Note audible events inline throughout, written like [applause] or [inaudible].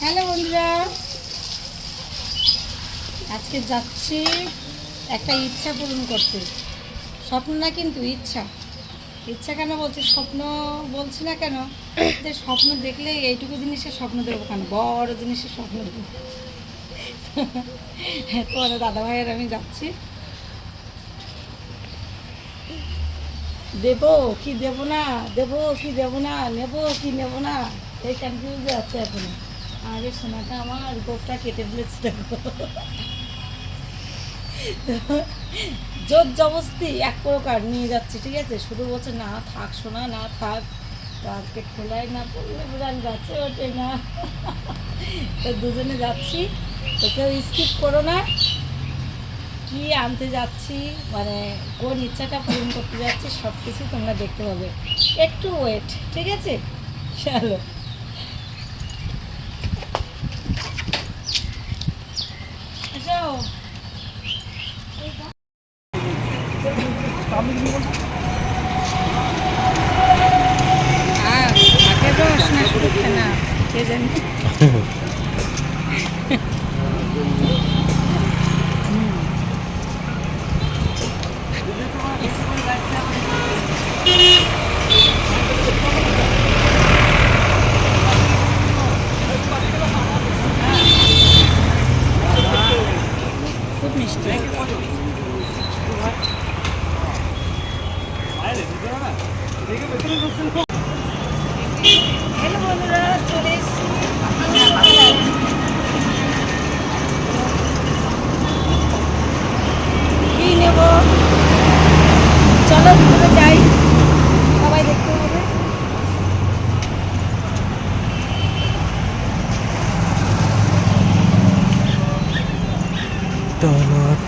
Hello বন্ধুরা। আজকে যাচ্ছি একটা ইচ্ছা পূরণ করতে। স্বপ্ন না কিন্তু ইচ্ছা। ইচ্ছা কেন বলছি? স্বপ্ন বলছি না কেন? যে স্বপ্ন দেখলে এইটুকু জিনিসের স্বপ্ন দেবো কেন? বড় জিনিসের স্বপ্ন দেবো তোমাদের দাদা ভাইয়ের আমি যাচ্ছি। দেবো কি দেবো না? দেবো কি দেবো না? নেব কি নেব না? এই কনফিউজে আছে এখন। আগে সোনাটা আমার গোপটা কেটে ফেলেছে, দেখো। জোর জবস্তি এক প্রকার নিয়ে যাচ্ছে, ঠিক আছে? শুধু বলছে, না থাক সোনা, না থাক। তো আজকে খোলাই না পড়লে বুঝান যাচ্ছে ওঠে না। তো দুজনে যাচ্ছি। তো কেউ স্কিপ করো না। কি আনতে যাচ্ছি মানে কোন ইচ্ছাটা পূরণ করতে যাচ্ছি সব কিছু তোমরা দেখতে পাবে। একটু ওয়েট ঠিক আছে? চলো। হ্যাঁ আগে রস না শুধু না কে জানি? [laughs] হ্যালো বন্ধুরা চলে এসেছি কি নেব চলো ভিতরে যাই সবাই দেখতে হবে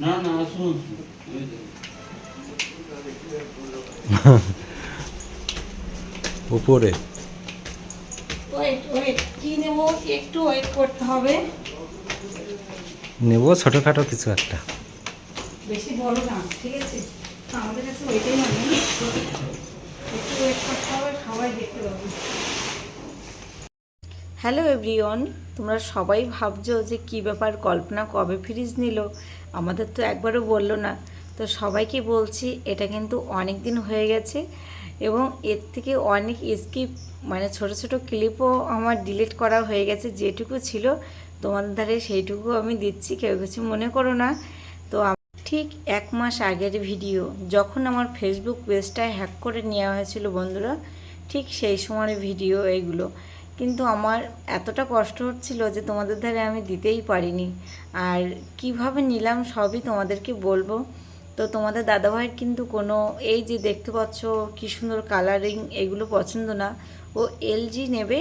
না না আসুন। [laughs] উপরে। ওয়েট ওয়েট কি নেব? একটু ওয়েট করতে হবে। নেব ছোটোখাটো কিছু একটা। বেশি বড় না ঠিক আছে? আমাদের কাছে ওইটাই মানে একটু ওয়েট করতে হবে সবাই দেখতে পাবে। হ্যালো এভরিওয়ান তোমরা সবাই ভাবছ যে কি ব্যাপার কল্পনা কবে ফ্রিজ নিল? আমাদের তো একবারও বলল না। তো সবাইকে বলছি, এটা কিন্তু অনেক দিন হয়ে গেছে এবং এর থেকে অনেক স্কিপ মানে ছোট ছোট ক্লিপও আমার ডিলিট করা হয়ে গেছে, যেটুকু ছিল তোমাদের ধারে সেইটুকু আমি দিচ্ছি, কেউ কিছু মনে করো না। তো ঠিক এক মাস আগের ভিডিও যখন আমার ফেসবুক পেজটা হ্যাক করে নেওয়া হয়েছিল বন্ধুরা, ঠিক সেই সময়ের ভিডিও এগুলো। কিন্তু আমার এতটা কষ্ট হচ্ছিল যে তোমাদের ধারে আমি দিতেই পারিনি। আর কীভাবে নিলাম সবই তোমাদেরকে বলব। তো তোমাদের দাদাভাইয়ের কিন্তু কোনো, এই যে দেখতে পাচ্ছ কি সুন্দর কালারিং এগুলো পছন্দ না। ও এলজি নেবে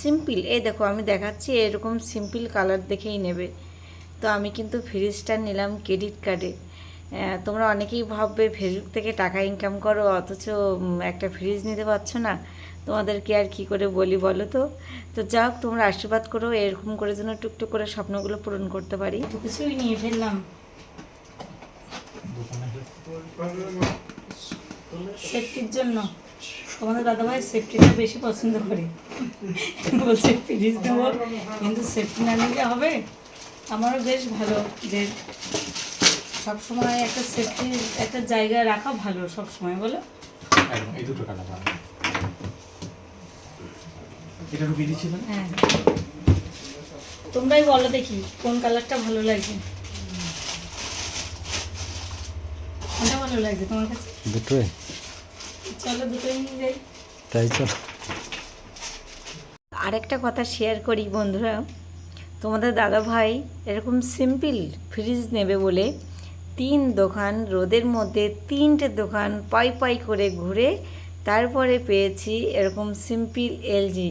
সিম্পল এই দেখো আমি দেখাচ্ছি, এরকম সিম্পল কালার দেখেই নেবে। তো আমি কিন্তু ফ্রিজটা নিলাম ক্রেডিট কার্ডে তোমরা অনেকেই ভাববে ফেসবুক থেকে টাকা ইনকাম করো, অথচ একটা ফ্রিজ নিতে পারছ না। তোমাদেরকে আর কি করে বলি বলো তো? তো যাই হোক তোমরা আশীর্বাদ করো এরকম করে যেন টুকটুক করে স্বপ্নগুলো পূরণ করতে পারি। কিছুই নিয়ে ফেললাম। সেফটির জন্য। তোমাদের দাদাভাই সেফটিটা বেশি পছন্দ করে। বলছে ফ্রিজ দেবো কিন্তু সেফটি না নিলে হবে? আমারও বেশ ভালো যে সবসময় একটা সেফটির একটা জায়গায় রাখা ভালো সবসময় বলো? এই দুটো এটা রুবি দিচ্ছিলেন হ্যাঁ। তোমরাই বলো দেখি কোন কালারটা ভালো লাগছে কোনটা ভালো লাগছে তোমার কাছে? দুটোই। চলো দুটোই নিয়ে যাই। তাই চলো। আরেকটা কথা শেয়ার করি বন্ধুরা। তোমাদের দাদা ভাই এরকম সিম্পল ফ্রিজ নেবে বলে তিন দোকান রোদের মধ্যে তিনটে দোকান পাই পাই করে ঘুরে তারপরে পেয়েছি এরকম সিম্পল এলজি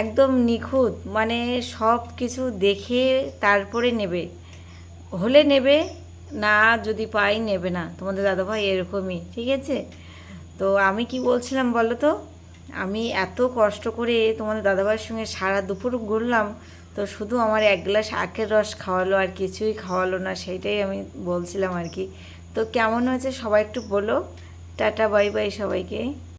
একদম নিখুঁত মানে সব কিছু দেখে তারপরে নেবে। হলে নেবে, না যদি পাই নেবে না। তোমাদের দাদাভাই এরকমই, ঠিক আছে? তো আমি কি বলছিলাম বলো তো? আমি এত কষ্ট করে তোমাদের দাদাভাইয়ের সঙ্গে সারা দুপুর ঘুরলাম, তো শুধু আমার এক গ্লাস আখের রস খাওয়ালো আর কিছুই খাওয়ালো না, সেইটাই আমি বলছিলাম আর কি। তো কেমন হয়েছে সবাই একটু বলো। টাটা, বাই বাই সবাইকে।